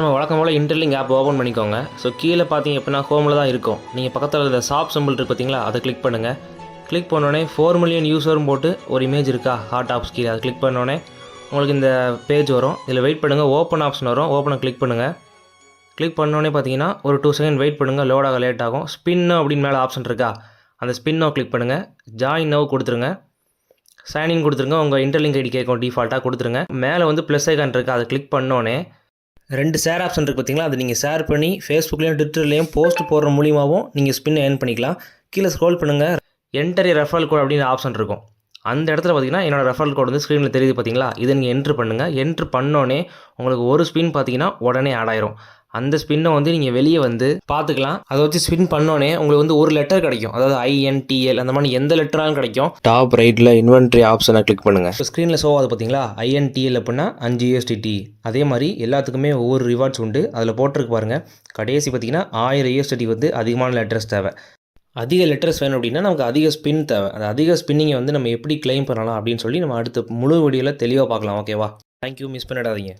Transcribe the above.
நம்ம வழக்கம் போல் இன்டர்லிங்க் ஆப் ஓப்பன் பண்ணிக்கோங்க. ஸோ கீழே பார்த்தீங்க அப்படின்னா ஹோமில் தான் இருக்கும். நீங்கள் பக்கத்தில் இந்த ஷாப் சிம்பிள் இருக்குது பார்த்தீங்களா? அதை கிளிக் பண்ணுங்கள் கிளிக் பண்ணோடனே ஃபோர் மில்லியன் யூஸரும் போட்டு ஒரு இமேஜ் இருக்கா? ஹார்ட் ஆப்ஸ் கீழே. அதை கிளிக் பண்ணோடனே உங்களுக்கு இந்த பேஜ் வரும். இதில் வெயிட் பண்ணுங்கள் ஓப்பன் ஆப்ஷன் வரும். ஓப்பனை கிளிக் பண்ணுங்கள் கிளிக் பண்ணோடனே பார்த்தீங்கன்னா ஒரு டூ செகண்ட் வெயிட் பண்ணுங்கள் லோட் லேட் ஆகும். ஸ்பின்னு அப்படின்னு மேலே ஆப்ஷன் இருக்கா? அந்த ஸ்பின்னோ கிளிக் பண்ணுங்கள் ஜாயின் நோ கொடுத்துருங்க. சைன்இன் கொடுத்துருங்க. உங்கள் இன்டர்லிங்க் ஐடி கேட்கும் டிஃபால்ட்டாக கொடுத்துருங்க. மேலே வந்து ப்ளஸ் ஐக்கான் இருக்குது அதை கிளிக் பண்ணோன்னே ரெண்டு ஷேர் ஆப்ஷன் இருக்குது பார்த்தீங்களா அதை நீங்கள் ஷேர் பண்ணி ஃபேஸ்புக்லேயும் ட்விட்டர்லேயும் போஸ்ட் போடுற மூலியமாகவும் நீங்கள் ஸ்பின் ஏர்ன் பண்ணிக்கலாம். கீழே ஸ்க்ரோல் பண்ணுங்கள் என்டர் ரெஃபரல் கோட் அப்படின்னு ஆப்ஷன் இருக்கும். அந்த இடத்துல பார்த்தீங்கன்னா என்னோட ரெஃபரல் கோட் வந்து ஸ்க்ரீனில் தெரியுது பார்த்தீங்களா இதை நீங்கள் என்ட்ரு பண்ணுங்கள் என்ட்ரு பண்ணோன்னே உங்களுக்கு ஒரு ஸ்பின் பார்த்தீங்கன்னா உடனே ஆட் ஆயிரும். அந்த ஸ்பின்னை வந்து நீங்கள் வெளியே வந்து பார்த்துக்கலாம் அதை வச்சு ஸ்பின் பண்ணோன்னே உங்களுக்கு வந்து ஒரு லெட்டர் கிடைக்கும். அதாவது ஐஎன்டிஎல் அந்த மாதிரி எந்த லெட்டராலும் கிடைக்கும். டாப் ரைட்டில் இன்வென்ட்ரி ஆப்ஷனை கிளிக் பண்ணுங்கள் இப்போ ஸ்க்ரீனில் ஷோ ஆகுது பார்த்தீங்களா ஐஎன்டிஎல் அப்படின்னா அஞ்சு யூஎஸ்டிடி அதே மாதிரி எல்லாத்துக்குமே ஒவ்வொரு ரிவார்ட்ஸ் உண்டு. அதில் போட்டிருக்கு பாருங்கள் கடைசி பார்த்தீங்கன்னா ஆயிரம் யூஎஸ்டிடி வந்து அதிகமான லெட்டர்ஸ் தேவை. அதிக லெட்டர்ஸ் வேணும் அப்படின்னா நமக்கு அதிக ஸ்பின் தேவை. அந்த அதிக ஸ்பின்னிங்கை வந்து நம்ம எப்படி க்ளைம் பண்ணலாம் அப்படின்னு சொல்லி நம்ம அடுத்த முழு வீடியோவில் தெளிவாக பார்க்கலாம் ஓகேவா தேங்க்யூ மிஸ் பண்ணிடாதீங்க.